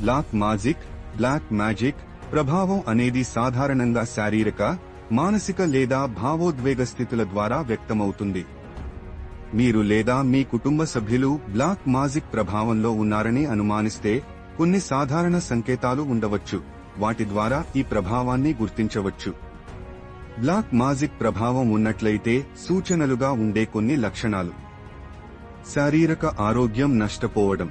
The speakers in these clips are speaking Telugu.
బ్లాక్ మాజిక్ బ్లాక్ మ్యాజిక్ ప్రభావం అనేది సాధారణంగా శారీరక మానసిక లేదా భావోద్వేగ స్థితుల ద్వారా వ్యక్తమవుతుంది. మీరు లేదా మీ కుటుంబ సభ్యులు బ్లాక్ మాజిక్ ప్రభావంలో ఉన్నారని అనుమానిస్తే కొన్ని సాధారణ సంకేతాలు ఉండవచ్చు. వాటి ద్వారా ఈ ప్రభావాన్ని గుర్తించవచ్చు. బ్లాక్ మాజిక్ ప్రభావం ఉన్నట్లయితే సూచనలుగా ఉండే కొన్ని లక్షణాలు. శారీరక ఆరోగ్యం నష్టపోవడం.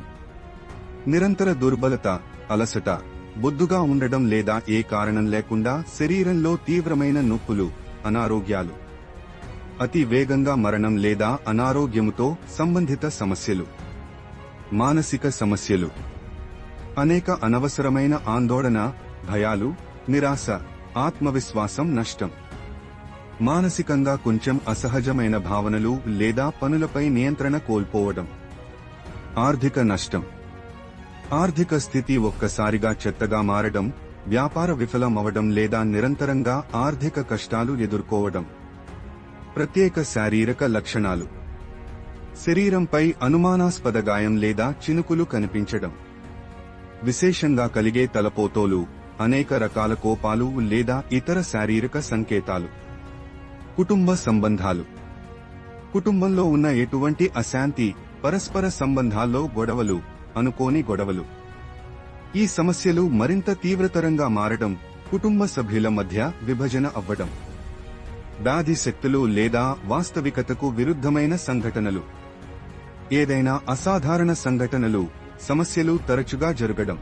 నిరంతర దుర్బలత అలసట బొద్దుగా ఉండడం లేదా ఏ కారణం లేకుండా శరీరంలో తీవ్రమైన నొప్పులు అనారోగ్యాలు. అతి వేగంగా మరణం లేదా అనారోగ్యముతో సంబంధిత సమస్యలు. మానసిక సమస్యలు. అనేక అనవసరమైన ఆందోళన భయాలు నిరాశ ఆత్మవిశ్వాసం నష్టం. మానసికంగా కొంచెం అసహజమైన భావనలు లేదా పనులపై నియంత్రణ కోల్పోవడం. ఆర్థిక నష్టం. ఆర్థిక స్థితి ఒక్కసారిగా చెత్తగా మారడం వ్యాపార విఫలమవడం లేదా నిరంతరంగా ఆర్థిక కష్టాలు ఎదుర్కోవడం. ప్రత్యేక శారీరక లక్షణాలు. శరీరంపై అనుమానాస్పద గాయం లేదా చినుకులు కనిపించడం. విశేషంగా కలిగే తలపోతోలు అనేక రకాల కోపాలు లేదా ఇతర శారీరక సంకేతాలు. కుటుంబ సంబంధాలు. కుటుంబంలో ఉన్న ఎటువంటి అశాంతి పరస్పర సంబంధాల్లో గొడవలు అనుకోని గొడవలు. ఈ సమస్యలు మరింత తీవ్రతరంగా మారడం కుటుంబ సభ్యుల మధ్య విభజన అవ్వడం. వ్యాధి శక్తులు లేదా వాస్తవికతకు విరుద్ధమైన సంఘటనలు. ఏదైనా అసాధారణ సంఘటనలు సమస్యలు తరచుగా జరగడం.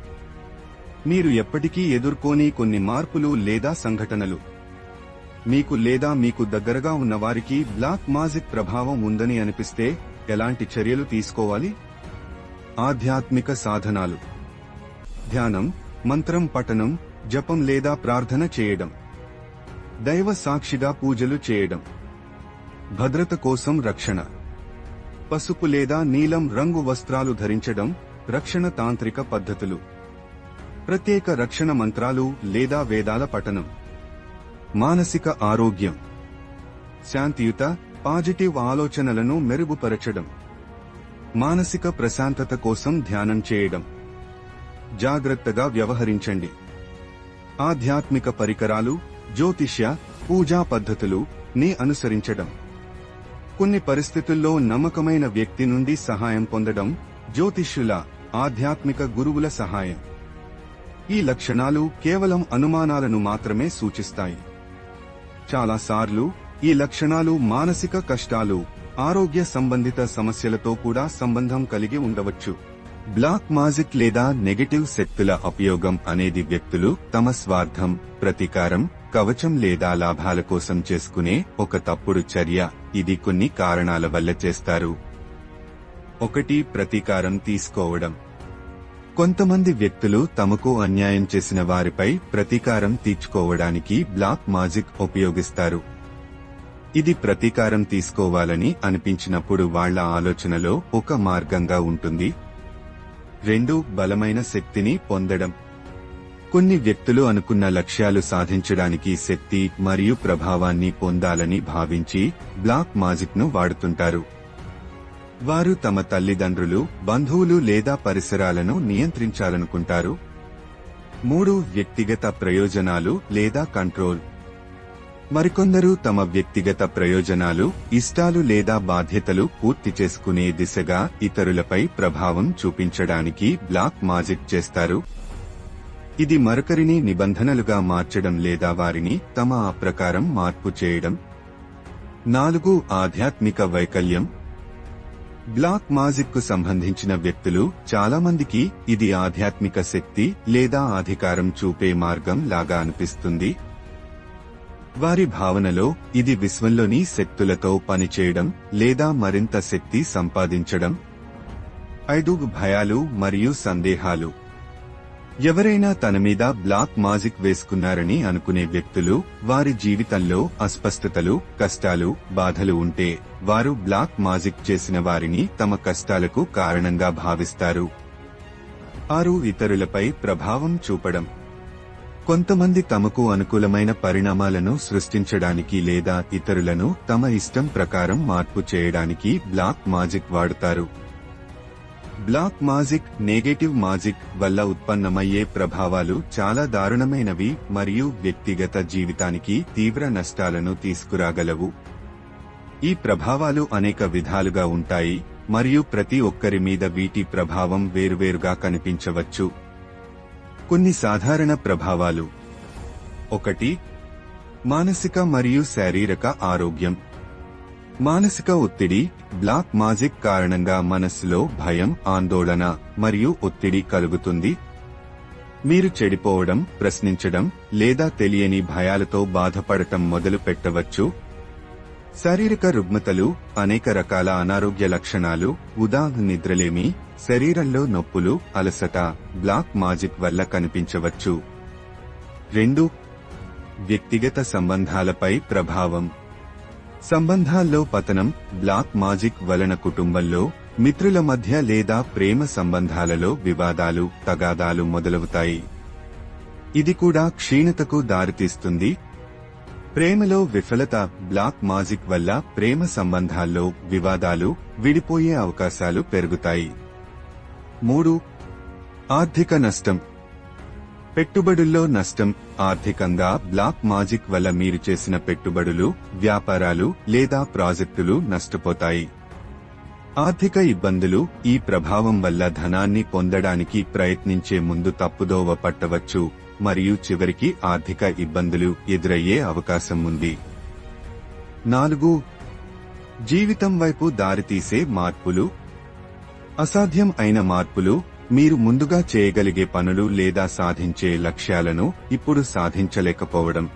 మీరు ఎప్పటికీ ఎదుర్కోని కొన్ని మార్పులు లేదా సంఘటనలు. మీకు లేదా మీకు దగ్గరగా ఉన్నవారికి బ్లాక్ మాజిక్ ప్రభావం ఉందని అనిపిస్తే ఎలాంటి చర్యలు తీసుకోవాలి? ఆధ్యాత్మిక సాధనాలు. ధ్యానం మంత్రం పఠనం జపం లేదా ప్రార్థన చేయడం. దైవ సాక్షిగా పూజలు చేయడం. భద్రత కోసం రక్షణ. పసుపు లేదా నీలం రంగు వస్త్రాలు ధరించడం రక్షణ తాంత్రిక పద్ధతులు. ప్రత్యేక రక్షణ మంత్రాలు లేదా వేదాల పఠనం. మానసిక ఆరోగ్యం. శాంతియుత పాజిటివ్ ఆలోచనలను మెరుగుపరచడం. మానసిక ప్రశాంతత కోసం ధ్యానం చేయడం. జాగ్రత్తగా వ్యవహరించండి. ఆధ్యాత్మిక పరికరాలు జ్యోతిష్య పూజా పద్ధతులు ని అనుసరించడం. కొన్ని పరిస్థితుల్లో నమ్మకమైన వ్యక్తి నుండి సహాయం పొందడం జ్యోతిష్యుల ఆధ్యాత్మిక గురువుల సహాయం. ఈ లక్షణాలు కేవలం అనుమానాలను మాత్రమే సూచిస్తాయి. చాలాసార్లు ఈ లక్షణాలు మానసిక కష్టాలు ఆరోగ్య సంబంధిత సమస్యలతో కూడా సంబంధం కలిగి ఉండవచ్చు. బ్లాక్ మాజిక్ లేదా నెగటివ్ శక్తుల ఉపయోగం అనేది వ్యక్తులు తమ స్వార్థం ప్రతీకారం కవచం లేదా లాభాల కోసం చేసుకునే ఒక తప్పుడు చర్య. ఇది కొన్ని కారణాల వల్ల చేస్తారు. ఒకటి ప్రతీకారం తీసుకోవడం. కొంతమంది వ్యక్తులు తమకు అన్యాయం చేసిన వారిపై ప్రతీకారం తీర్చుకోవడానికి బ్లాక్ మాజిక్ ఉపయోగిస్తారు. ఇది ప్రతీకారం తీసుకోవాలని అనిపించినప్పుడు వాళ్ళ ఆలోచనలో ఒక మార్గంగా ఉంటుంది. రెండు బలమైన శక్తిని పొందడం. కొన్ని వ్యక్తులు అనుకున్న లక్ష్యాలు సాధించడానికి శక్తి మరియు ప్రభావాన్ని పొందాలని భావించి బ్లాక్ మాజిక్ను వాడుతుంటారు. వారు తమ తల్లిదండ్రులు బంధువులు లేదా పరిసరాలను నియంత్రించాలనుకుంటారు. మూడు వ్యక్తిగత ప్రయోజనాలు లేదా కంట్రోల్. మరికొందరు తమ వ్యక్తిగత ప్రయోజనాలు ఇష్టాలు లేదా బాధ్యతలు పూర్తి చేసుకునే దిశగా ఇతరులపై ప్రభావం చూపించడానికి బ్లాక్ మాజిక్ చేస్తారు. ఇది మరొకరిని నిబంధనలుగా మార్చడం లేదా వారిని తమ ప్రకారం మార్పు చేయడం. నాలుగు ఆధ్యాత్మిక వైకల్యం. బ్లాక్ మాజిక్కు సంబంధించిన వ్యక్తులు చాలామందికి ఇది ఆధ్యాత్మిక శక్తి లేదా అధికారం చూపే మార్గం లాగా అనిపిస్తుంది. వారి భావనలో ఇది విశ్వంలోని శక్తులతో పనిచేయడం లేదా మరింత శక్తి సంపాదించడం. ఐదు భయాలు మరియు సందేహాలు. ఎవరైనా తన మీద బ్లాక్ మాజిక్ వేసుకున్నారని అనుకునే వ్యక్తులు వారి జీవితంలో అస్పష్టతలు కష్టాలు బాధలు ఉంటే వారు బ్లాక్ మాజిక్ చేసిన వారిని తమ కష్టాలకు కారణంగా భావిస్తారు. ఆరు ఇతరులపై ప్రభావం చూపడం. కొంతమంది తమకు అనుకూలమైన పరిణామాలను సృష్టించడానికి లేదా ఇతరులను తమ ఇష్టం ప్రకారం మార్పు చేయడానికి బ్లాక్ మాజిక్ వాడుతారు. బ్లాక్ మాజిక్ నెగటివ్ మాజిక్ వల్ల ఉత్పన్నమయ్యే ప్రభావాలు చాలా దారుణమైనవి మరియు వ్యక్తిగత జీవితానికి తీవ్ర నష్టాలను తీసుకురాగలవు. ఈ ప్రభావాలు అనేక విధాలుగా ఉంటాయి మరియు ప్రతి ఒక్కరి మీద వీటి ప్రభావం వేరువేరుగా కనిపించవచ్చు. కొన్ని సాధారణ ప్రభావాలు. ఒకటి మానసిక మరియు శారీరక ఆరోగ్యం. మానసిక ఒత్తిడి బ్లాక్ మాజిక్ కారణంగా మనస్సులో భయం ఆందోళన మరియు ఒత్తిడి కలుగుతుంది. మీరు చెడిపోవడం ప్రశ్నించడం లేదా తెలియని భయాలతో బాధపడటం మొదలు పెట్టవచ్చు. శారీరక రుగ్మతలు అనేక రకాల అనారోగ్య లక్షణాలు ఉదా నిద్రలేమి శరీరంలో నొప్పులు అలసట బ్లాక్ మాజిక్ వల్ల కనిపించవచ్చు. రెండు వ్యక్తిగత సంబంధాలపై ప్రభావం. సంబంధాల్లో పతనం బ్లాక్ మాజిక్ వలన కుటుంబంలో మిత్రుల మధ్య లేదా ప్రేమ సంబంధాలలో వివాదాలు తగాదాలు మొదలవుతాయి. ఇది కూడా క్షీణతకు దారితీస్తుంది. ప్రేమలో విఫలత బ్లాక్ మాజిక్ వల్ల ప్రేమ సంబంధాల్లో వివాదాలు విడిపోయే అవకాశాలు పెరుగుతాయి. మూడు ఆర్థిక నష్టం. పెట్టుబడుల్లో నష్టం ఆర్థికంగా బ్లాక్ మాజిక్ వల్ల మీరు చేసిన పెట్టుబడులు వ్యాపారాలు లేదా ప్రాజెక్టులు నష్టపోతాయి. ఆర్థిక ఇబ్బందులు ఈ ప్రభావం వల్ల ధనాన్ని పొందడానికి ప్రయత్నించే ముందు తప్పుదోవ పట్టవచ్చు మరియు చివరికి ఆర్థిక ఇబ్బందులు ఎదురయ్యే అవకాశం ఉంది. నాలుగు జీవితం వైపు దారితీసే మార్పులు అసాధ్యం అయిన మార్పులు మీరు ముందుగా చేయగలిగే పనులు లేదా సాధించే లక్ష్యాలను ఇప్పుడు సాధించలేకపోవడం.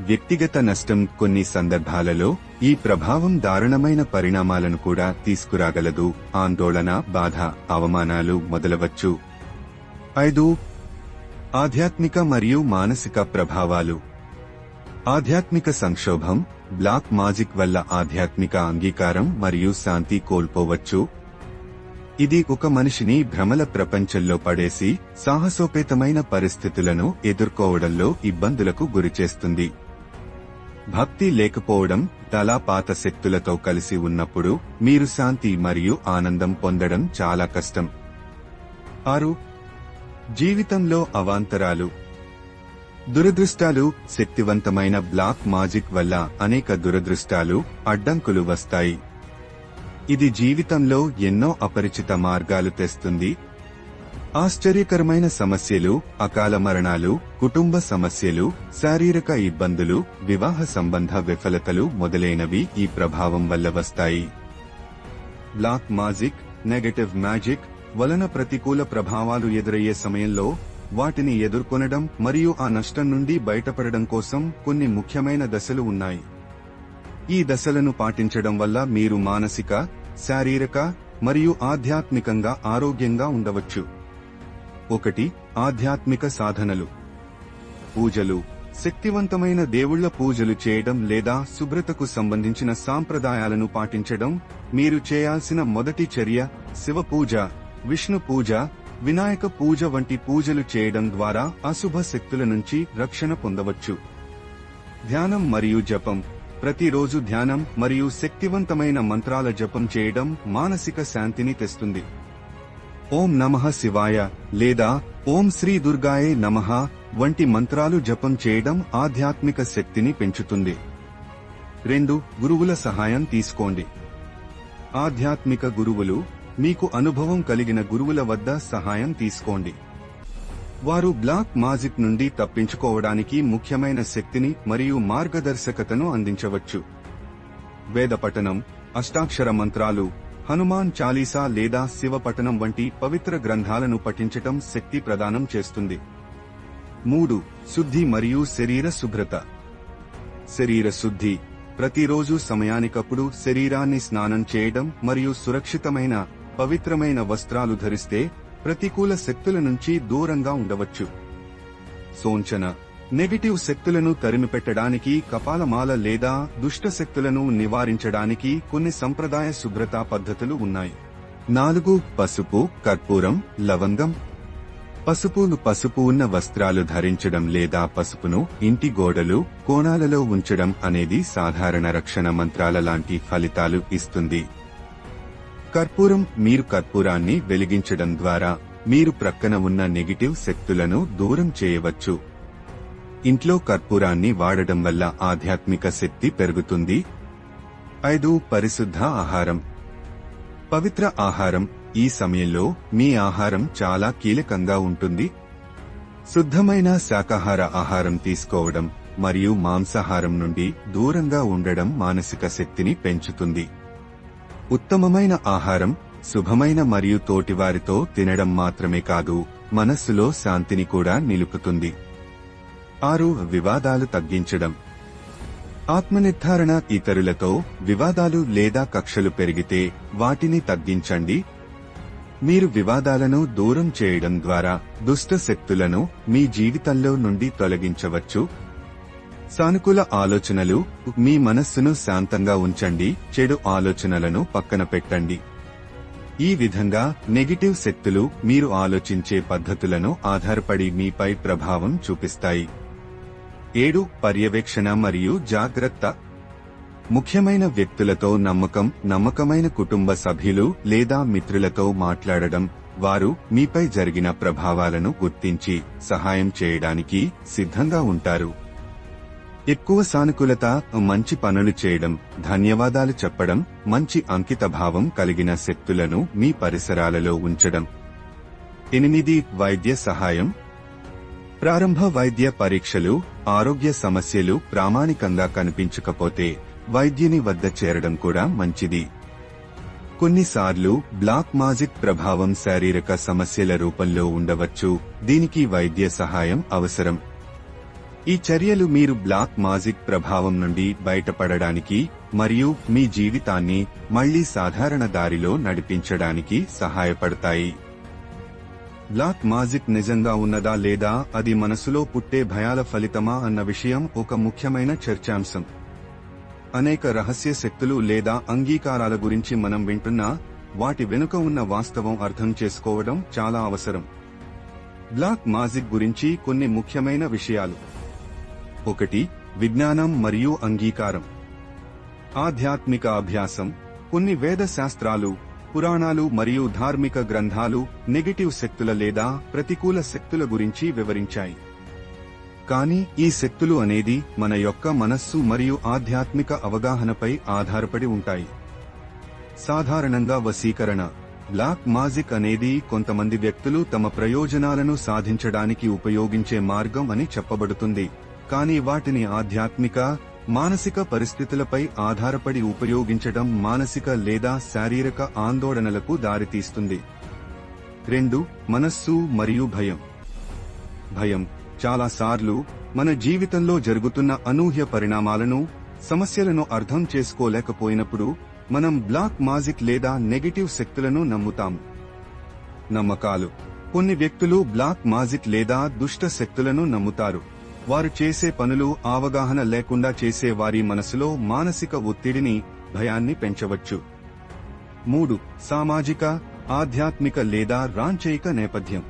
వ్యక్తిగత నష్టం కొన్ని సందర్భాలలో ఈ ప్రభావం దారుణమైన పరిణామాలను కూడా తీసుకురాగలదు. ఆందోళన బాధ అవమానాలు మొదలవచ్చు. ఐదు ఆధ్యాత్మిక మరియు మానసిక ప్రభావాలు. ఆధ్యాత్మిక సంక్షోభం బ్లాక్ మాజిక్ వల్ల ఆధ్యాత్మిక అంగీకారం మరియు శాంతి కోల్పోవచ్చు. ఇది ఒక మనిషిని భ్రమల ప్రపంచంలో పడేసి సాహసోపేతమైన పరిస్థితులను ఎదుర్కోవడంలో ఇబ్బందులకు గురిచేస్తుంది. భక్తి లేకపోవడం తలా పాత శక్తులతో కలిసి ఉన్నప్పుడు మీరు శాంతి మరియు ఆనందం పొందడం చాలా కష్టం. ఆరు. జీవితంలో అవాంతరాలు. దురదృష్టాలు శక్తివంతమైన బ్లాక్ మాజిక్ వల్ల అనేక దురదృష్టాలు అడ్డంకులు వస్తాయి. ఇది జీవితంలో ఎన్నో అపరిచిత మార్గాలు తెస్తుంది. ఆశ్చర్యకరమైన సమస్యలు అకాల మరణాలు కుటుంబ సమస్యలు శారీరక ఇబ్బందులు వివాహ సంబంధ విఫలతలు మొదలైనవి ఈ ప్రభావం వల్ల వస్తాయి. బ్లాక్ మాజిక్ నెగటివ్ మ్యాజిక్ వలన ప్రతికూల ప్రభావాలు ఎదురయ్యే సమయంలో వాటిని ఎదుర్కొనడం మరియు ఆ నష్టం నుండి బయటపడడం కోసం కొన్ని ముఖ్యమైన దశలు ఉన్నాయి. ఈ దశలను పాటించడం వల్ల మీరు మానసిక శారీరక మరియు ఆధ్యాత్మికంగా ఆరోగ్యంగా ఉండవచ్చు. ఒకటి ఆధ్యాత్మిక సాధనలు. పూజలు. శక్తివంతమైన దేవుళ్ళ పూజలు చేయడం లేదా శుభ్రతకు సంబంధించిన సాంప్రదాయాలను పాటించడం మీరు చేయాల్సిన మొదటి చర్య శివ పూజ విష్ణు పూజ వినాయక పూజ వంటి పూజలు చేయడం ద్వారా అశుభ శక్తుల నుంచి రక్షణ పొందవచ్చు. ధ్యానం మరియు జపం. ప్రతిరోజు ధ్యానం మరియు శక్తివంతమైన మంత్రాల జపం చేయడం మానసిక శాంతిని తెస్తుంది. ఓం నమః శివాయ లేదా ఓం శ్రీ దుర్గాయే నమః వంటి మంత్రాలు జపం చేయడం ఆధ్యాత్మిక శక్తిని పెంచుతుంది. రెండు గురువుల సహాయం తీసుకోండి. ఆధ్యాత్మిక గురువులు మీకు అనుభవం కలిగిన గురువుల వద్ద సహాయం తీసుకోండి. వారు బ్లాక్ మాజిక్ నుండి తప్పించుకోవడానికి ముఖ్యమైన శక్తిని మరియు మార్గదర్శకతను అందించవచ్చు. వేదపఠనం అష్టాక్షర మంత్రాలు హనుమాన్ చాలీసా లేదా శివపఠనం వంటి పవిత్ర గ్రంథాలను పఠించటం శక్తి ప్రదానం చేస్తుంది. మూడు శుద్ధి మరియు శరీర శుభ్రత. శరీర శుద్ధి ప్రతిరోజు సమయానికప్పుడు శరీరాన్ని స్నానం చేయడం మరియు సురక్షితమైన పవిత్రమైన వస్త్రాలు ధరిస్తే ప్రతికూల శక్తుల నుంచి దూరంగా ఉండవచ్చు. సోంచన నెగటివ్ శక్తులను తరిమిపెట్టడానికి కపాలమాల లేదా దుష్ట శక్తులను నివారించడానికి కొన్ని సంప్రదాయ శుభ్రతా పద్ధతులు ఉన్నాయి. నాలుగు పసుపు కర్పూరం లవంగం. పసుపును పసుపు ఉన్న వస్త్రాలు ధరించడం లేదా పసుపును ఇంటి గోడలు కోణాలలో ఉంచడం అనేది సాధారణ రక్షణ మంత్రాల లాంటి ఫలితాలు ఇస్తుంది. కర్పూరం మీరు కర్పూరాన్ని వెలిగించడం ద్వారా మీరు ప్రక్కన ఉన్న నెగిటివ్ శక్తులను దూరం చేయవచ్చు. ఇంట్లో కర్పూరాన్ని వాడడం వల్ల ఆధ్యాత్మిక శక్తి పెరుగుతుంది. ఐదు పరిశుద్ధ ఆహారం. పవిత్ర ఆహారం. ఈ సమయంలో మీ ఆహారం చాలా కీలకంగా ఉంటుంది. శుద్ధమైన శాకాహార ఆహారం తీసుకోవడం మరియు మాంసాహారం నుండి దూరంగా ఉండడం మానసిక శక్తిని పెంచుతుంది. ఉత్తమమైన ఆహారం శుభమైన మరియు తోటివారితో తినడం మాత్రమే కాదు మనస్సులో శాంతిని కూడా నిలుపుతుంది. ఆరు వివాదాలు తగ్గించడం. ఆత్మనిర్ధారణ ఇతరులతో వివాదాలు లేదా కక్షలు పెరిగితే వాటిని తగ్గించండి. మీరు వివాదాలను దూరం చేయడం ద్వారా దుష్ట శక్తులను మీ జీవితంలో నుండి తొలగించవచ్చు. సానుకూల ఆలోచనలు మీ మనస్సును శాంతంగా ఉంచండి చెడు ఆలోచనలను పక్కన పెట్టండి. ఈ విధంగా నెగిటివ్ శక్తులు మీరు ఆలోచించే పద్ధతులను ఆధారపడి మీపై ప్రభావం చూపిస్తాయి. ఏడు పర్యవేక్షణ మరియు జాగ్రత్త. ముఖ్యమైన వ్యక్తులతో నమ్మకం నమ్మకమైన కుటుంబ సభ్యులు లేదా మిత్రులతో మాట్లాడడం వారు మీపై జరిగిన ప్రభావాలను గుర్తించి సహాయం చేయడానికి సిద్ధంగా ఉంటారు. ఎక్కువ సానుకూలత మంచి పనులు చేయడం ధన్యవాదాలు చెప్పడం మంచి అంకితభావం కలిగిన శక్తులను మీ పరిసరాలలో ఉంచడం. ఎనిమిది వైద్య సహాయం. ప్రారంభ వైద్య పరీక్షలు ఆరోగ్య సమస్యలు ప్రామాణికంగా కనిపించకపోతే వైద్యుని వద్ద చేరడం కూడా మంచిది. కొన్నిసార్లు బ్లాక్ మాజిక్ ప్రభావం శారీరక సమస్యల రూపంలో ఉండవచ్చు దీనికి వైద్య సహాయం అవసరం. ఈ చర్యలు మీరు బ్లాక్ మాజిక్ ప్రభావం నుండి బయటపడడానికి మరియు మీ జీవితాన్ని మళ్ళీ సాధారణ దారిలో నడిపించడానికి సహాయపడతాయి. బ్లాక్ మాజిక్ నిజంగా ఉన్నదా లేదా అది మనసులో పుట్టే భయాల ఫలితమా అన్న విషయం ఒక ముఖ్యమైన చర్చాంశం. అనేక రహస్య శక్తులు లేదా అంగీకారాల గురించి మనం వింటున్నా వాటి వెనుక ఉన్న వాస్తవం అర్థం చేసుకోవడం చాలా అవసరం. బ్లాక్ మాజిక్ గురించి కొన్ని ముఖ్యమైన విషయాలు. ఒకటి విజ్ఞానం మరియు అంగీకారం. ఆధ్యాత్మిక అభ్యాసం కొన్ని వేద శాస్త్రాలు పురాణాలు మరియు ధార్మిక గ్రంథాలు నెగటివ్ శక్తుల లేదా ప్రతికూల శక్తుల గురించి వివరించాయి. కానీ ఈ శక్తులు అనేది మన యొక్క మనస్సు మరియు ఆధ్యాత్మిక అవగాహనపై ఆధారపడి ఉంటాయి. సాధారణంగా వశీకరణ బ్లాక్ మాజిక్ అనేది కొంతమంది వ్యక్తులు తమ ప్రయోజనాలను సాధించడానికి ఉపయోగించే మార్గం అని చెప్పబడుతుంది. కానీ వాటిని ఆధ్యాత్మిక మానసిక పరిస్థితులపై ఆధారపడి ఉపయోగించడం మానసిక లేదా శారీరక ఆందోళనలకు దారితీస్తుంది. రెండు మనస్సు మరియు భయం. భయం చాలాసార్లు మన జీవితంలో జరుగుతున్న అనూహ్య పరిణామాలను సమస్యలను అర్థం చేసుకోలేకపోయినప్పుడు మనం బ్లాక్ మాజిక్ లేదా నెగటివ్ శక్తులను నమ్ముతాం. నమ్మకాలు. కొన్ని వ్యక్తులు బ్లాక్ మాజిక్ లేదా దుష్ట శక్తులను నమ్ముతారు. వారు చేసే పనులు అవగాహన లేకుండా చేసే వారి మనసులో మానసిక ఒత్తిడిని భయాన్ని పెంచవచ్చు. మూడు సామాజిక ఆధ్యాత్మిక లేదా రాంచయిక నేపథ్యం.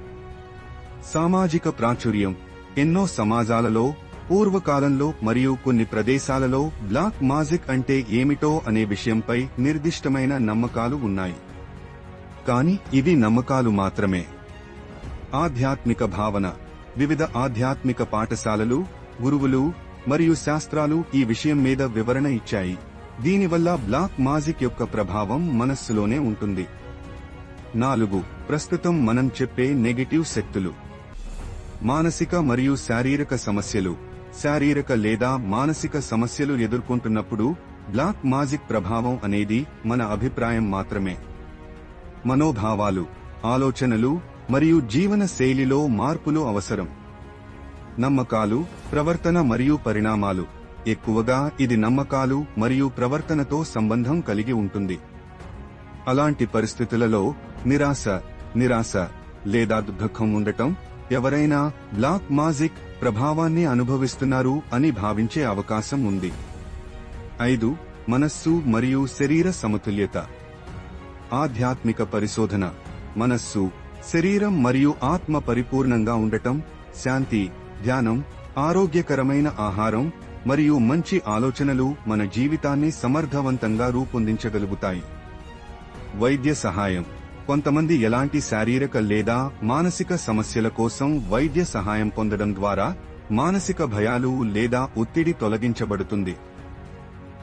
సామాజిక ప్రాచుర్యం. ఎన్నో సమాజాలలో పూర్వకాలంలో మరియు కొన్ని ప్రదేశాలలో బ్లాక్ మాజిక్ అంటే ఏమిటో అనే విషయంపై నిర్దిష్టమైన నమ్మకాలు ఉన్నాయి. కానీ ఇవి నమ్మకాలు మాత్రమే. ఆధ్యాత్మిక భావన. వివిధ ఆధ్యాత్మిక పాఠశాలలు గురువులు మరియు శాస్త్రాలు ఈ విషయం మీద వివరణ ఇచ్చాయి. దీనివల్ల బ్లాక్ మాజిక్ యొక్క ప్రభావం మనస్సులోనే ఉంటుంది. నాలుగు. ప్రస్తుతం మనం చెప్పే నెగటివ్ శక్తులు. మానసిక మరియు శారీరక సమస్యలు. శారీరక లేదా మానసిక సమస్యలు ఎదుర్కొంటున్నప్పుడు బ్లాక్ మాజిక్ ప్రభావం అనేది మన అభిప్రాయం మాత్రమే. మనోభావాలు ఆలోచనలు మరియు జీవన శైలిలో మార్పులు అవసరం. నమ్మకాలు ప్రవర్తన మరియు పరిణామాలు. ఎక్కువగా ఇది నమ్మకాలు మరియు ప్రవర్తనతో సంబంధం కలిగి ఉంటుంది. అలాంటి పరిస్థితులలో నిరాశ నిరాశ లేదా దుఃఖం ఉండటం ఎవరైనా బ్లాక్ మాజిక్ ప్రభావాన్ని అనుభవిస్తున్నారు అని భావించే అవకాశం ఉంది. ఐదు మనస్సు మరియు శరీర సమతుల్యత. ఆధ్యాత్మిక పరిశోధన. మనస్సు శరీరం మరియు ఆత్మ పరిపూర్ణంగా ఉండటం శాంతి ధ్యానం ఆరోగ్యకరమైన ఆహారం మరియు మంచి ఆలోచనలు మన జీవితాన్ని సమర్థవంతంగా రూపొందించగలుగుతాయి. వైద్య సహాయం. కొంతమంది ఎలాంటి శారీరక లేదా మానసిక సమస్యల కోసం వైద్య సహాయం పొందడం ద్వారా మానసిక భయాలు లేదా ఒత్తిడి తొలగించబడుతుంది.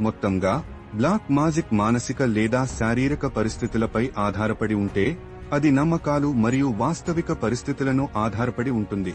మొత్తంగా బ్లాక్ మాజిక్ మానసిక లేదా శారీరక పరిస్థితులపై ఆధారపడి ఉంటే అది నమ్మకాలు మరియు వాస్తవిక పరిస్థితులను ఆధారపడి ఉంటుంది.